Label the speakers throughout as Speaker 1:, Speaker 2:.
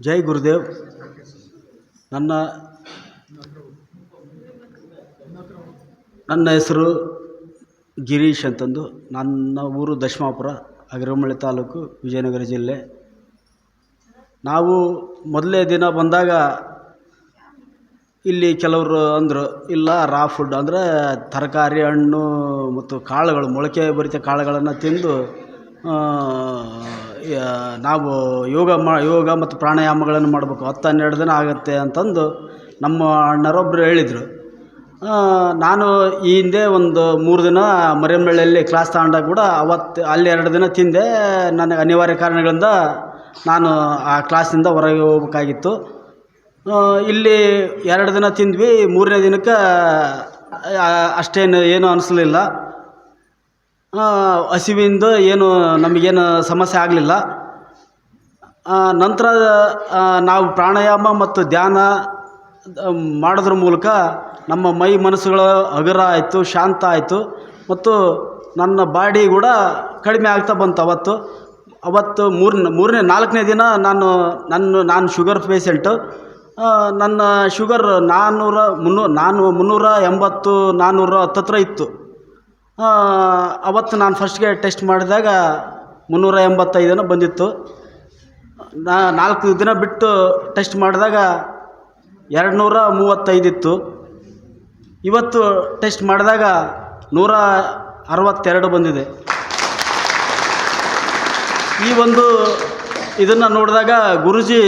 Speaker 1: ಜೈ ಗುರುದೇವ್. ನನ್ನ ನನ್ನ ಹೆಸರು ಗಿರೀಶ್ ಅಂತಂದು. ನನ್ನ ಊರು ದಶಮಾಪುರ, ಅಗ್ರಮಳ್ಳಿ ತಾಲೂಕು, ವಿಜಯನಗರ ಜಿಲ್ಲೆ. ನಾವು ಮೊದಲೇ ದಿನ ಬಂದಾಗ ಇಲ್ಲಿ ಕೆಲವರು ಅಂದರು, ಇಲ್ಲ ರಾ ಫುಡ್ ಅಂದರೆ ತರಕಾರಿ ಹಣ್ಣು ಮತ್ತು ಕಾಳುಗಳು ಮೊಳಕೆ ಬರಿತ ಕಾಳುಗಳನ್ನು ತಿಂದು ನಾವು ಯೋಗ ಮಾ, ಯೋಗ ಮತ್ತು ಪ್ರಾಣಾಯಾಮಗಳನ್ನು ಮಾಡಬೇಕು. ಹತ್ತು ಹನ್ನೆರಡು ದಿನ ಆಗುತ್ತೆ ಅಂತಂದು ನಮ್ಮ ಅಣ್ಣರೊಬ್ಬರು ಹೇಳಿದರು. ನಾನು ಈ ಹಿಂದೆ ಒಂದು ಮೂರು ದಿನ ಮರಿಯಮ್ಮಳ್ಳಿಯಲ್ಲಿ ಕ್ಲಾಸ್ ತಗೊಂಡಾಗ ಕೂಡ ಅವತ್ತು ಅಲ್ಲಿ ಎರಡು ದಿನ ತಿಂದೆ. ನನಗೆ ಅನಿವಾರ್ಯ ಕಾರಣಗಳಿಂದ ನಾನು ಆ ಕ್ಲಾಸಿಂದ ಹೊರಗೆ ಹೋಗ್ಬೇಕಾಗಿತ್ತು. ಇಲ್ಲಿ ಎರಡು ದಿನ ತಿಂದ್ವಿ. ಮೂರನೇ ದಿನಕ್ಕೆ ಅಷ್ಟೇನು ಏನೂ ಅನಿಸ್ಲಿಲ್ಲ. ಹಸಿವಿಂದ ಏನು ನಮಗೇನು ಸಮಸ್ಯೆ ಆಗಲಿಲ್ಲ. ನಂತರ ನಾವು ಪ್ರಾಣಾಯಾಮ ಮತ್ತು ಧ್ಯಾನ ಮಾಡೋದ್ರ ಮೂಲಕ ನಮ್ಮ ಮೈ ಮನಸ್ಸುಗಳು ಹಗುರ ಆಯಿತು, ಶಾಂತ ಆಯಿತು. ಮತ್ತು ನನ್ನ ಬಾಡಿ ಕೂಡ ಕಡಿಮೆ ಆಗ್ತಾ ಬಂತು ಅವತ್ತು. ಅವತ್ತು ಮೂರನೇ ಮೂರನೇ, ನಾಲ್ಕನೇ ದಿನ ನಾನು, ನನ್ನ, ನಾನು ಶುಗರ್ ಪೇಷಂಟು. ನನ್ನ ಶುಗರ್ ನಾನ್ನೂರ ಮುನ್ನೂ, ನಾನು ಮುನ್ನೂರ ಎಂಬತ್ತು ನಾನ್ನೂರ ಹತ್ತತ್ರ ಇತ್ತು. ಅವತ್ತು ನಾನು ಫಸ್ಟ್ಗೆ ಟೆಸ್ಟ್ ಮಾಡಿದಾಗ ಮುನ್ನೂರ ಎಂಬತ್ತೈದನ ಬಂದಿತ್ತು. ನಾ ನಾಲ್ಕು ದಿನ ಬಿಟ್ಟು ಟೆಸ್ಟ್ ಮಾಡಿದಾಗ ಎರಡು ನೂರ ಮೂವತ್ತೈದಿತ್ತು ಇವತ್ತು ಟೆಸ್ಟ್ ಮಾಡಿದಾಗ ನೂರ ಅರವತ್ತೆರಡು ಬಂದಿದೆ. ಈ ಒಂದು ಇದನ್ನು ನೋಡಿದಾಗ ಗುರುಜಿ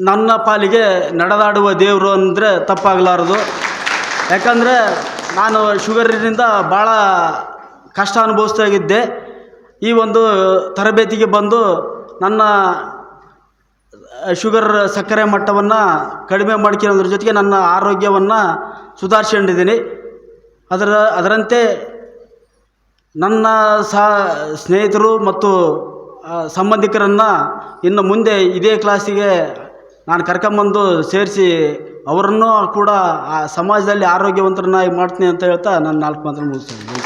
Speaker 1: ನನ್ನ ಪಾಲಿಗೆ ನಡೆದಾಡುವ ದೇವರು ಅಂದರೆ ತಪ್ಪಾಗಲಾರದು. ಯಾಕಂದರೆ ನಾನು ಶುಗರಿನಿಂದ ಭಾಳ ಕಷ್ಟ ಅನುಭವಿಸ್ತಾ ಇದ್ದೆ ಈ ಒಂದು ತರಬೇತಿಗೆ ಬಂದು ನನ್ನ ಶುಗರ್ ಸಕ್ಕರೆ ಮಟ್ಟವನ್ನು ಕಡಿಮೆ ಮಾಡ್ಕೊಳ್ಳೋದ್ರ ಜೊತೆಗೆ ನನ್ನ ಆರೋಗ್ಯವನ್ನು ಸುಧಾರಿಸ್ಕೊಂಡಿದ್ದೀನಿ. ಅದರ, ಅದರಂತೆ ನನ್ನ ಸಹ ಸ್ನೇಹಿತರು ಮತ್ತು ಸಂಬಂಧಿಕರನ್ನು ಇನ್ನು ಮುಂದೆ ಇದೇ ಕ್ಲಾಸಿಗೆ ನಾನು ಕರ್ಕೊಂಬಂದು ಸೇರಿಸಿ ಅವರನ್ನು ಕೂಡ ಆ ಸಮಾಜದಲ್ಲಿ ಆರೋಗ್ಯವಂತರನ್ನಾಗಿ ಮಾಡ್ತೀನಿ ಅಂತ ಹೇಳ್ತಾ ನಾನು ನಾಲ್ಕು ಮಾತ್ರ ಮುಗಿಸ್ತೀನಿ.